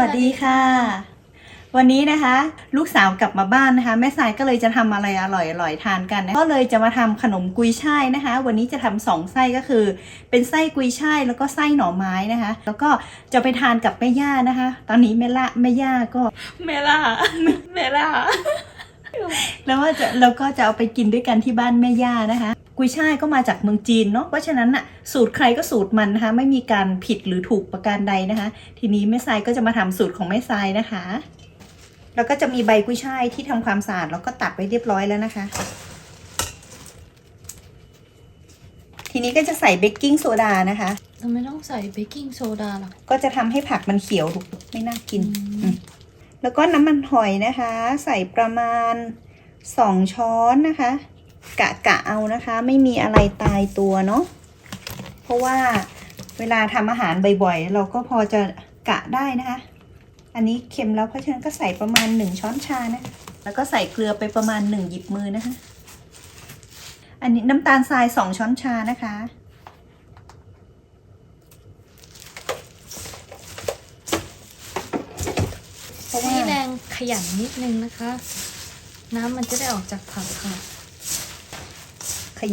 วัสดีค่ะ วันนี้นะคะ ลูกสาวกลับมาบ้านนะคะ แม่สายก็เลยจะทำอะไรอร่อยๆทานกันนะก็เลยจะมาทำขนมกุยช่ายนะคะ วันนี้จะทำสองไส้ก็คือ เป็นไส้กุยช่ายแล้วก็ไส้หน่อไม้นะคะ แล้วก็จะไปทานกับแม่ย่านะคะ ตอนนี้แม่ละแม่ย่าก็เมล่าเมล่าแล้วว่าจะเราก็จะเอาไปกินด้วยกันที่บ้านแม่ย่านะคะ กุยช่ายก็มาจากเมืองจีนเนาะเพราะฉะนั้นน่ะสูตรใครก็สูตรมันนะคะ ไม่มีการผิดหรือถูกประการใดนะคะ ทีนี้แม่ทรายก็จะมาทำสูตรของแม่ทรายนะคะ แล้วก็จะมีใบกุยช่ายที่ทำความสะอาดแล้วก็ตัดไว้เรียบร้อยแล้วนะคะ ทีนี้ก็จะใส่เบกกิ้งโซดานะคะทำไมต้องใส่เบกกิ้งโซดาล่ะก็จะทำให้ผักมันเขียวลูกไม่น่ากินอืมอืมแล้วก็น้ำมันหอยนะคะ ใส่ประมาณสองช้อนนะคะ กะกะเอานะคะ ไม่มีอะไรตายตัวเนาะเพราะว่าเวลาทำอาหารบ่อยๆ เราก็พอจะกะได้นะคะ อันนี้เค็มแล้วเพราะฉะนั้นก็ใส่ประมาณหนึ่งช้อนชานะ แล้วก็ใส่เกลือไปประมาณหนึ่งหยิบมือนะคะ อันนี้น้ำตาลทรายสองช้อนชานะคะ เพราะว่านี่แรงขยันนิดนึงนะคะ น้ำมันจะได้ออกจากผักค่ะ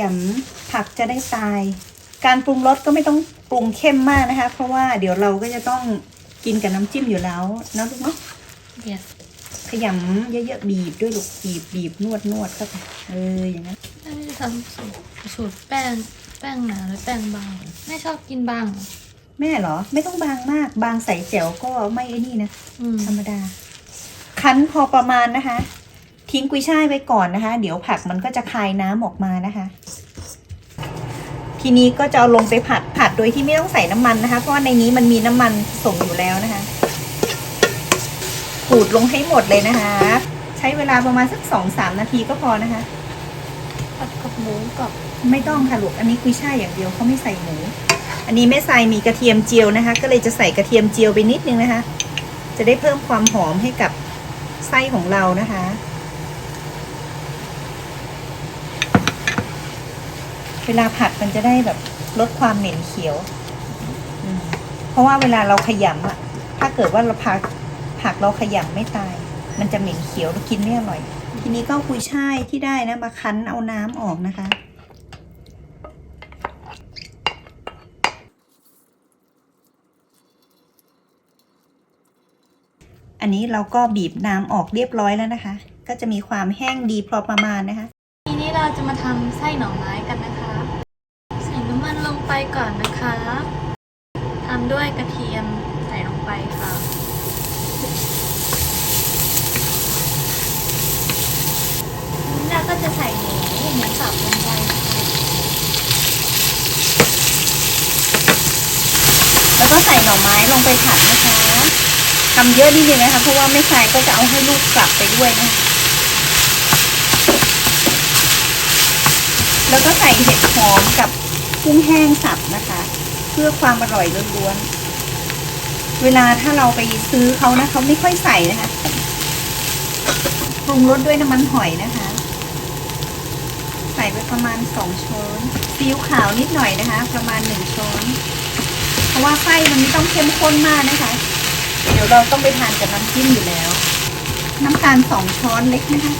ยำผักจะได้ตาย การปรุงรสก็ไม่ต้องปรุงเข้มมากนะคะ เพราะว่าเดี๋ยวเราก็จะต้องกินกับน้ำจิ้มอยู่แล้วเนอะลูกเนาะ yes ขยำเยอะๆบีบด้วยลูกบีบบีบนวดนวดเข้าไปเอออย่างนั้นแม่ไม่ได้ทำสูตรสูตรแป้งแป้งหนาหรือแป้งบางแม่ชอบกินบางแม่เหรอ ไม่ต้องบางมาก บางใส่แจ๋วก็ไม่ไอ้นี่นะอืมธรรมดาคั้นพอประมาณนะคะ ทิ้งกุยช่ายไว้ก่อนนะคะ เดี๋ยวผักมันก็จะคายน้ำออกมานะคะ ทีนี้ก็จะเอาลงไปผัดผัดโดยที่ไม่ต้องใส่น้ำมันนะคะ เพราะว่าในนี้มันมีน้ำมันผสมอยู่แล้วนะคะขูดลงให้หมดเลยนะคะ ใช้เวลาประมาณสักสองสามนาทีก็พอนะคะผัดกับหมูกับไม่ต้องค่ะลูกอันนี้กุยช่ายอย่างเดียวเขาไม่ใส่หมู อันนี้แม่ทรายมีกระเทียมเจียวนะคะ ก็เลยจะใส่กระเทียมเจียวไปนิดนึงนะคะ จะได้เพิ่มความหอมให้กับไส้ของเรานะคะ เวลาผัดมันจะได้แบบลดความเหม็นเขียวอืมเพราะว่าเวลาเราขยำอะถ้าเกิดว่าเราผักผักเราขยำไม่ตาย มันจะเหม็นเขียวแล้วกินไม่อร่อย ทีนี้ก็เอากุยช่ายที่ได้นะมาคั้นเอาน้ำออกนะคะอันนี้เราก็บีบน้ำออกเรียบร้อยแล้วนะคะ ก็จะมีความแห้งดีพอประมาณนะคะ ทีนี้เราจะมาทำไส้หน่อไม้กันนะคะใส่น้ำมันลง ไปก่อนนะคะทำด้วยกระเทียมใส่ลงไปค่ะนี่เราก็จะใส่หมูหมูสับลงไปนะคะแล้วก็ใส่หน่อไม้ลงไปผัดนะคะทำเยอะนิดนึงนะคะ เพราะว่าไม่ใส่ก็จะเอาให้ลูกกลับไปด้วยนะคะแล้วก็ใส่เห็ดหอมกับ กุ้งแห้งสับนะคะ เพื่อความอร่อยล้วนๆ เวลาถ้าเราไปซื้อเขานะเขาไม่ค่อยใส่นะคะปรุงรสด้วยน้ำมันหอยนะคะ ใส่ไปประมาณสองช้อนซีอิ๊วขาวนิดหน่อยนะคะ ประมาณหนึ่งช้อน เพราะว่าไส้มันไม่ต้องเข้มข้นมากนะคะ เดี๋ยวเราต้องไปทานกับน้ำจิ้มอยู่แล้ว น้ำตาลสองช้อนเล็กนะคะ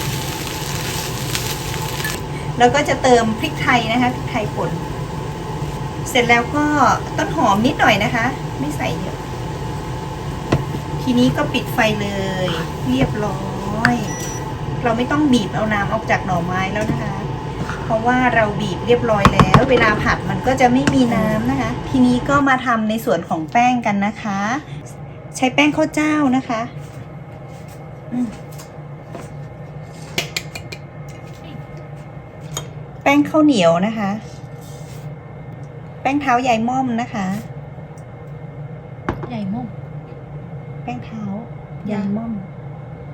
แล้วก็จะเติมพริกไทยนะคะพริกไทยป่น เสร็จแล้วก็ต้นหอมนิดหน่อยนะคะ ไม่ใส่เยอะ ทีนี้ก็ปิดไฟเลย เรียบร้อย เราไม่ต้องบีบเอาน้ำออกจากหน่อไม้แล้วนะคะ เพราะว่าเราบีบเรียบร้อยแล้ว เวลาผัดมันก็จะไม่มีน้ำนะคะ ทีนี้ก็มาทำในส่วนของแป้งกันนะคะ ใช้แป้งข้าวเจ้านะคะแป้งข้าวเหนียวนะคะ ป้งเท้ายายม่อมนะคะ ใหญ่ม่อมแป้งเท้ายายม่อม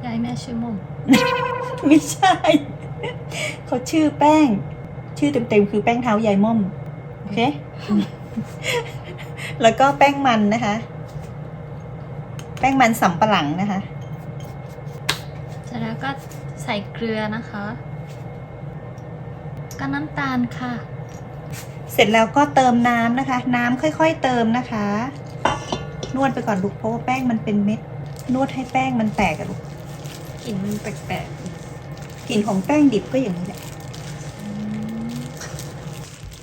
ยายแม่ชื่อม่อมไม่ใช่ เขาชื่อแป้ง ชื่อเต็มๆคือแป้งเท้ายายม่อมโอเค แล้วก็แป้งมันนะคะ แป้งมันสำปะหลังนะคะเสร็จแล้วก็ใส่เกลือนะคะ ก็น้ำตาลค่ะ เสร็จแล้วก็เติมน้ำนะคะ น้ำค่อยๆเติมนะคะ นวดไปก่อนลูกเพราะว่าแป้งมันเป็นเม็ด นวดให้แป้งมันแตกอะลูกกลิ่นมันแปลกกลิ่นของแป้งดิบก็อย่างนี้แหละ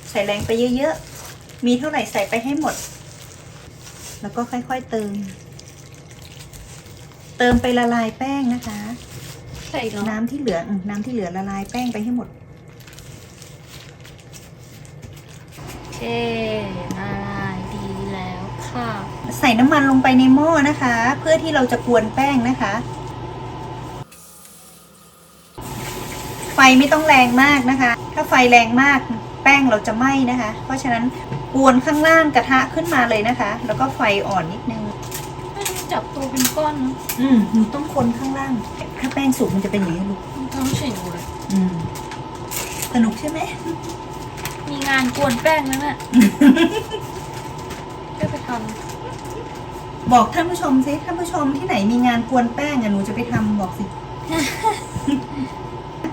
ใส่แรงไปเยอะๆ มีเท่าไหร่ใส่ไปให้หมด แล้วก็ค่อยๆเติม เติมไปละลายแป้งนะคะๆใส่เหรอน้ำที่เหลืออืมน้ำที่เหลือละลายแป้งไปให้หมด โอ เคละลายดีแล้วค่ะ ใส่น้ำมันลงไปในหม้อนะคะ เพื่อที่เราจะกวนแป้งนะคะ ไฟไม่ต้องแรงมากนะคะ ถ้าไฟแรงมากแป้งเราจะไหม้นะคะ เพราะฉะนั้นกวนข้างล่างกระทะขึ้นมาเลยนะคะ แล้วก็ไฟอ่อนนิดนึงไม่ได้จับตัวเป็นก้อนนะอืมหนูต้องคนข้างล่าง ถ้าแป้งสุกมันจะเป็นอย่างนี้ลูกมันต้องเฉยหนูเลย อืม สนุกใช่ไหมมี งานกวนแป้งนั่นแหละก็ไปทบอกท่านผู้ชมสิท่านผู้ชมที่ไหนมีงานกวนแป้งอะหนูจะไปทำบอกสิ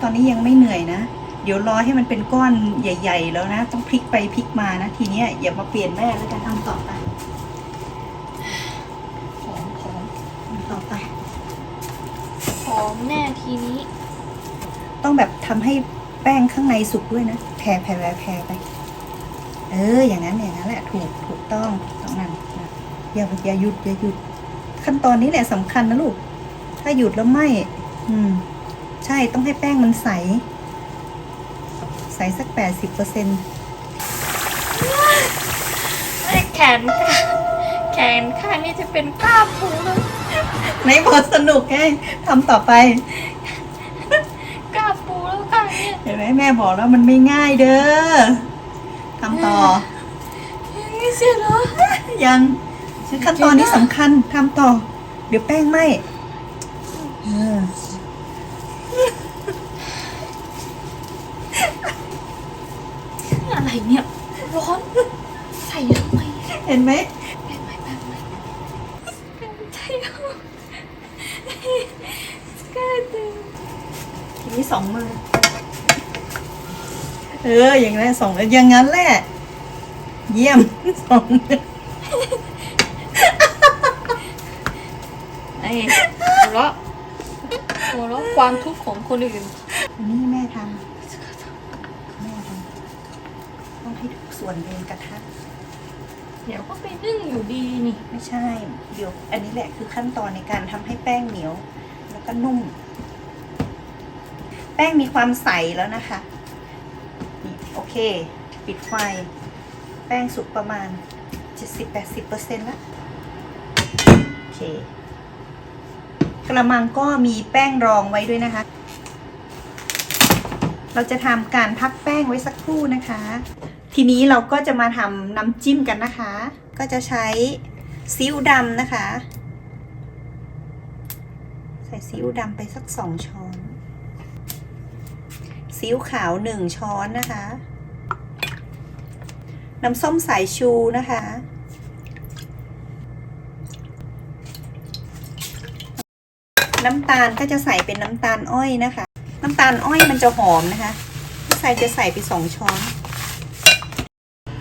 ตอนนี้ยังไม่เหนื่อยนะ เดี๋ยวรอให้มันเป็นก้อนใหญ่ ๆ แล้วนะ ต้องพลิกไปพลิกมานะ ทีเนี้ยอย่ามาเปลี่ยนแม่แล้วกันทำต่อไปำหอมหอมทำต่อไปหอมแน่ทีนี้ ต้องแบบทำให้แป้งข้างในสุกด้วยนะแผ่แผ่แผ่แผ่ไป เออ อย่างนั้นอย่างนั้นแหละ ถูกถูกต้องถูกต้องนั่นนะอย่าอย่าหยุดอย่าหยุด ขั้นตอนนี้แหละสำคัญนะลูก ถ้าหยุดแล้วไหมอืม ใช่ต้องให้แป้งมันใส ใสสักแปดสิบเปอร์เซ็นต์แขนแขนข้างนี้จะเป็นกล้ามปูเลยในบทสนุกไงทำต่อไป กล้ามปูแล้วข้างนี้ เห็น ไหมแม่บอกแล้วมันไม่ง่ายเด้อทำต่อ ยังไม่เสร็จเหรอยังขั้นตอนนี้สำคัญทำต่อ เดี๋ยวแป้งไหมเอออะไรเนี่ย ร้อน ใส่ทำไม เห็นไหมแป๊บไหมแป๊บไหมใช่เหรอสกายตึง ทีนี้สองมือ เอออย่างนั้นสองมืออย่างนั้นแหละ เยี่ยมสองมือไอ้หัวเราะหัวเราะความทุกข์ของคนอื่นอันนี้แม่ทำแม่ทำต้องให้ทุกส่วนเป็นกระทะเดี๋ยวก็ไปนึ่งอยู่ดีนี่ ไม่ใช่ เดี๋ยว อันนี้แหละคือขั้นตอนในการทำให้แป้งเหนียว แล้วก็นุ่ม แป้งมีความใสแล้วนะคะนี่ โอเค ปิดไฟ แป้งสุกประมาณ 70-80%แล้วโอเค กระมังก็มีแป้งรองไว้ด้วยนะคะ เราจะทำการพักแป้งไว้สักครู่นะคะ ทีนี้เราก็จะมาทำน้ำจิ้มกันนะคะ ก็จะใช้ซีอิ๊วดำนะคะ ใส่ซีอิ๊วดำไปสักสองช้อน ซีอิ๊วขาวหนึ่งช้อนนะคะ น้ำส้มสายชูนะคะ น้ำตาลก็จะใส่เป็นน้ำตาลอ้อยนะคะ น้ำตาลอ้อยมันจะหอมนะคะใส่จะใส่ไปสองช้อน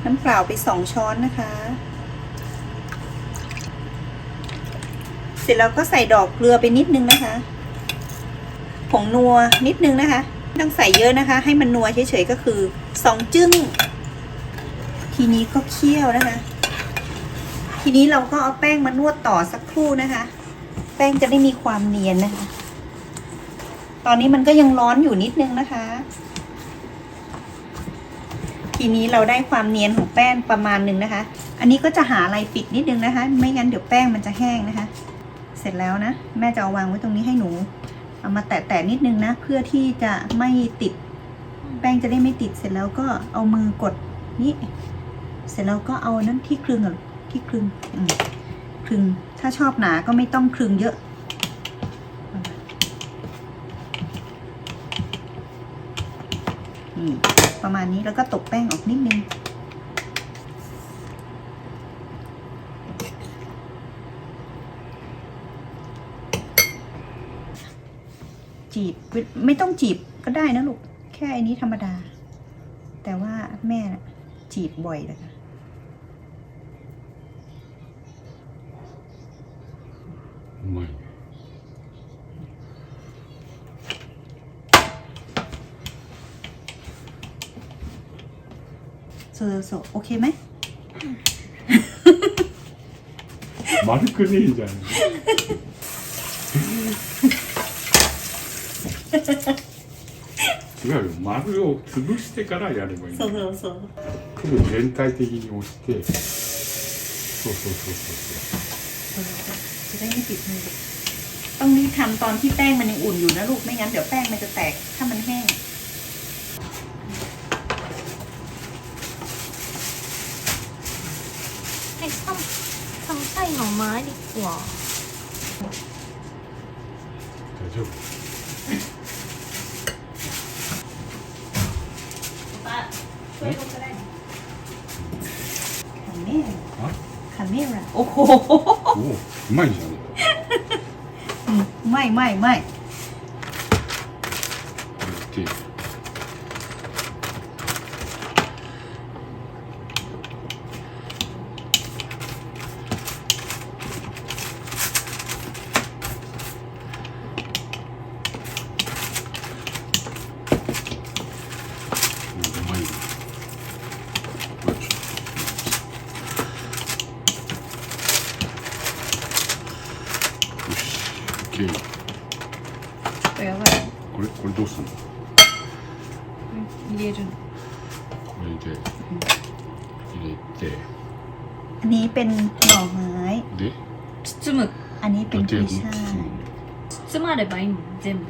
น้ำเปล่าไปสองช้อนนะคะ เสร็จแล้วก็ใส่ดอกเกลือไปนิดนึงนะคะ ผงนัวนิดนึงนะคะ ต้องใส่เยอะนะคะ ให้มันนัวเฉยๆก็คือสองจึ้ง ทีนี้ก็เคี่ยวนะคะ ทีนี้เราก็เอาแป้งมานวดต่อสักครู่นะคะ แป้งจะได้มีความเนียนนะคะ ตอนนี้มันก็ยังร้อนอยู่นิดนึงนะคะ ทีนี้เราได้ความเนียนของแป้งประมาณหนึ่งนะคะ อันนี้ก็จะหาอะไรปิดนิดนึงนะคะ ไม่งั้นเดี๋ยวแป้งมันจะแห้งนะคะ เสร็จแล้วนะ แม่จะเอาวางไว้ตรงนี้ให้หนู เอามาแตะๆนิดนึงนะ เพื่อที่จะไม่ติด แป้งจะได้ไม่ติดเสร็จแล้วก็เอามือกดนี่เสร็จแล้วก็เอานั้นที่คลึงอะที่คลึงอืมคลึงถ้าชอบหนาก็ไม่ต้องคลึงเยอะนี่ประมาณนี้แล้วก็ตบแป้งออกนิดนึง จีบไม่ไม่ต้องจีบก็ได้นะลูก แค่อันนี้ธรรมดา แต่ว่าแม่น่ะจีบบ่อยเลยค่ะ うまいねそうそうโอเคไหม 丸くねえじゃん 違うよ丸を潰してからやればいいんだそうそうそう多分全体的に押してそうそうそうそจะได้ไม่ติดมือต้องรีบทำตอนที่แป้งมันยังอุ่นอยู่นะลูก ไม่งั้นเดี๋ยวแป้งมันจะแตก ถ้ามันแห้ง ให้ทำทำไส้หน่อไม้ดีกว่า う大丈夫 カメラ。おおうまいじゃん。うん、うまいうまいうまい。OK แปลว่า これこれどうすんの เรียน これで入れて อันนี้เป็นหน่อไม้ で包む อันนี้เป็น 立て กุ る ยช่าย 包まればいいの全部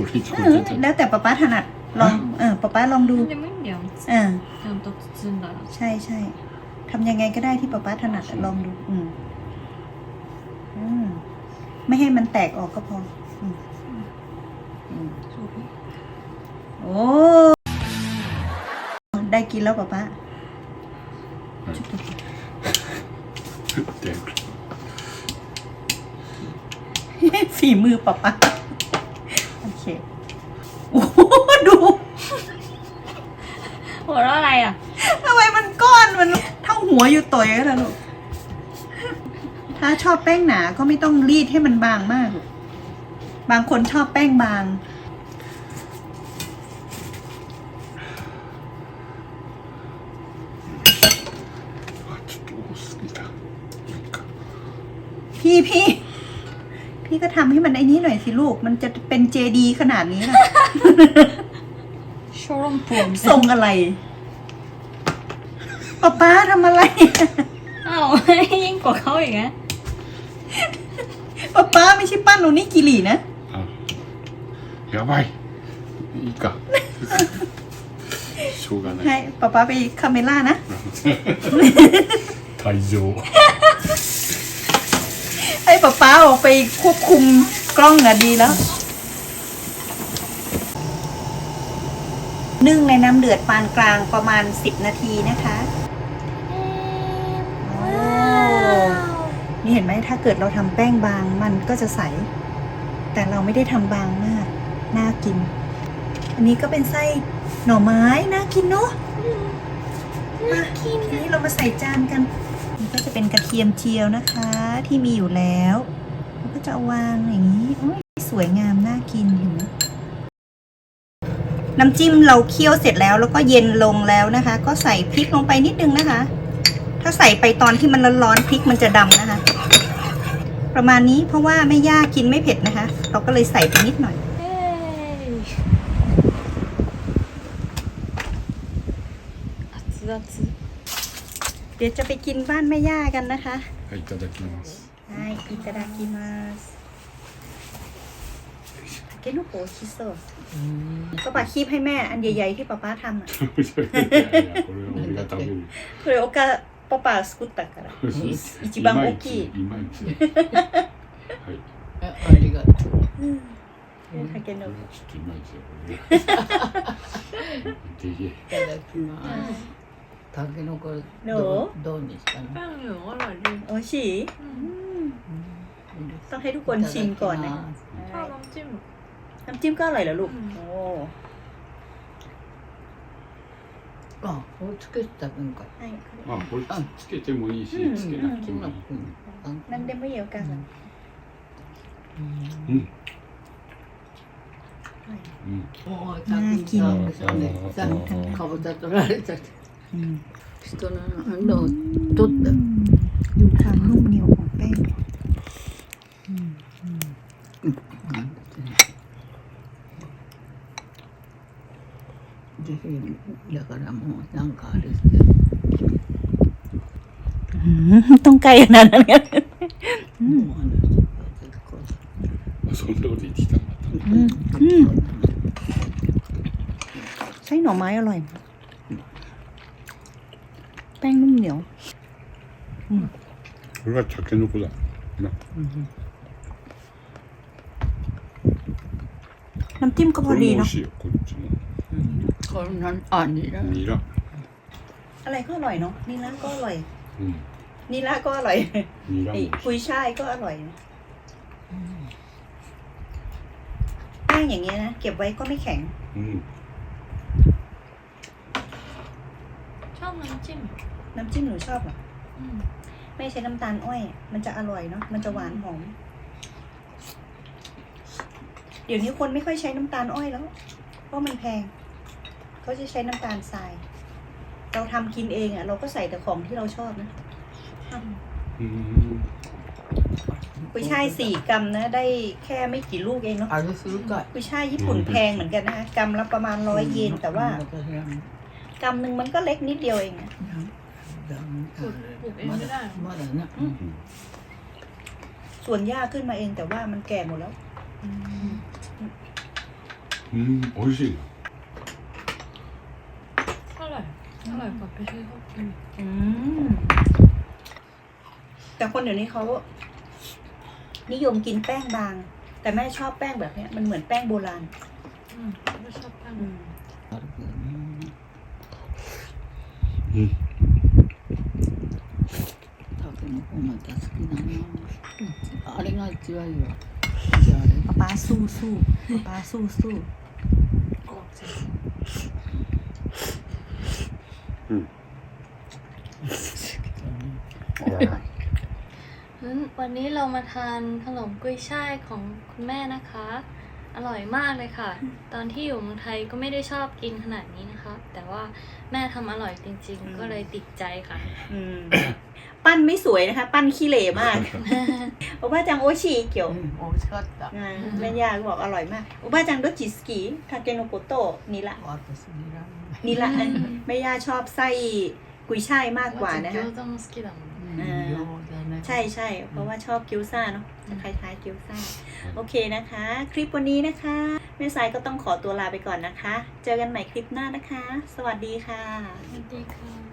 俺ちょ เออ っと แล้วแต่ป๊าป๊าถนัด ลอง เออป๊าป๊าลองดู でもいいんだよ เออ ちゃんと包んだら ใช่ใช่ทำยังไงก็ได้ที่ป๊าป๊าถนัดอะลองดู อืมอืม ไม่ให้มันแตกออกก็พอโอ้ได้กินแล้วป้าป้า Damn. ฝีมือป้าป้าโอเคโอ้ดูหัวเราะอะไรอะทำไมมันก้อนมันเท่าหัวอยู่ต่อยกันนะลูก ถ้าชอบแป้งหนาก็ไม่ต้องรีดให้มันบางมาก บางคนชอบแป้งบาง พี่พี่ พี่ก็ทำให้มันไอ้นี้หน่อยสิลูก มันจะเป็นเจดีขนาดนี้ล่ะ ช่วงผมทรงอะไรป๊าป๊าทำอะไรเอ้ายิ่งกว่าเขาอีกนะ ป๊าป๊าไม่ใช่ปั้นหนูนี่กิรินะ あやばいいいかしょうがない ให้ป๊าป๊าไปคาเมล่านะ 退場 ให้ป๊าป๊าออกไปควบคุมกล้องอะดีแล้ว นึ่งในน้ำเดือดปานกลางประมาณ 10 นาทีนะคะ นี่เห็นไหมถ้าเกิดเราทำแป้งบางมันก็จะใส แต่เราไม่ได้ทำบางมาก น่ากิน อันนี้ก็เป็นไส้หน่อไม้ น่ากินเนาะมาทีนี้เรามาใส่จานกันนี่ก็จะเป็นกระเทียมเจียวนะคะที่มีอยู่แล้วแล้วก็จะเอาวางอย่างนี้โอ้ยสวยงามน่ากินเห็นไหมน้ำจิ้มเราเคี่ยวเสร็จแล้วแล้วก็เย็นลงแล้วนะคะ ก็ใส่พริกลงไปนิดนึงนะคะ ถ้าใส่ไปตอนที่มันร้อนๆพริกมันจะดำนะคะ ประมาณนี้เพราะว่าแม่ย่ากินไม่เผ็ดนะคะ เราก็เลยใส่ไปนิดหน่อย เอ้ย熱々 เดี๋ยวจะไปกินบ้านแม่ย่ากันนะคะ はいいただきます ใช่อิตาดากิมาสเกนุโกชิโซก็ปาคีบให้แม่ อันใหญ่ ๆ ที่ป๊าป๊าทำอ่ะ いやいやこれは俺が食べるこれおか パパ作ったから一番大きいいまいちいまいちはいあありがとう。たけのこちょっといまいちだこれでけえいただきます。たけのこどどううどうにしたの？パンよอร่อยดี โอชิต้องให้ทุกคนชิมก่อนนะ ชอบน้ำจิ้ม น้ำจิ้มก็อร่อยเหรอลูก อืม โอ้ あ、これつけて食べんかい。 ให้ まあこれつけてもいいしうんつけなくてもいいうん。あ、 นั่นได้ไม่เยอะกัน つ うんうんもう先にさねさかぼちゃ取られちゃって人ののを取った ดูความนุ่มเหนียว ของแป้ง ぜひだからもうなんかあれして ต้องไกลขนาดนั้นกัน もうあの人が結構あそんなこと言ってきたんだ ไส้หน่อไม้อร่อย แป้งนุ่มเหนียว これがタケノコだな น้ำจิ้มก็พ こ อ れ ดี も美 เนาะ 味しいよこっち นนั้นอ่านนี่แล้วนี่แล้วอะไรก็อร่อยเนาะนี่ร้าก็อร่อยนี่ละก็อร่อยนี่คุยช่ายก็อร่อยแป้งอย่างเงี้ยนะเก็บไว้ก็ไม่แข็งอชอบน้ำจิ้มน้ำจิ้มหนูชอบอะไม่ใช้น้ำตาลอ้อย มันจะอร่อยเนาะมันจะหวานหอม เดี๋ยวนี้คนไม่ค่อยใช้น้ำตาลอ้อยแล้วเพราะมันแพง เขาจะใช้น้ำตาลทราย เราทำกินเองอะ่ะ เราก็ใส่แต่ของที่เราชอบนะ うんกุยช่ายสี่กรัมนะ ได้แค่ไม่กี่ลูกเองเนาะ あれするかい กุยช่ายญี่ปุ่นแพงเหมือนกันนะคะกรัมละประมาณร้อยเยน แต่ว่า 私は กรัมหนึ่งมันก็เล็กนิดเดียวเองนะ ปลูกปลูกเอง ま ไม่ だ ได้ まだな ส่วนหญ้าขึ้นมาเองแต่ว่ามันแก่หมดแล้ว うん美味しいな อย อร่อยกว่าไปซื้อเขากิน อืม แต่คนเดี๋ยวนี้เขานิยมกินแป้งบาง แต่แม่ชอบแป้งแบบเนี้ย มันเหมือนแป้งโบราณ อืมไม่ชอบแป้ง อืม あるけどねうんタケノコまた好きだなあれが一番いいわじゃああれ ป๊าป๊าสู้สู้ป๊าป๊าสู้สู้ ออกสิ งั้นวันนี้เรามาทานขนมกุ้ยช่ายของคุณแม่นะคะ อร่อยมากเลยค่ะ ตอนที่อยู่เมืองไทยก็ไม่ได้ชอบกินขนาดนี้นะคะ แต่ว่าแม่ทำอร่อยจริง ๆ ก็เลยติดใจค่ะ อืม ปั้นไม่สวยนะคะ ปั้นขี้เหร่มาก โอบ้าจังโอชิเกี่ยว うん美味しかった อ่าแม่ยาก็บอกอร่อยมากโอบ้าจังโดจิสกิทาเกโนโกโตะนี่ละ 私ニラ นิละอืม แม่ย่าชอบไส้กุยช่ายมากกว่านะคะใช่ใช่เพราะว่าชอบกี๊วซ่าเนาะคล้ายคๆเกี๊ยวซ่า โอเคนะคะ คลิปวันนี้นะคะแม่สายก็ต้องขอตัวลาไปก่อนนะคะ เจอกันใหม่คลิปหน้านะคะ สวัสดีค่ะ見ていこう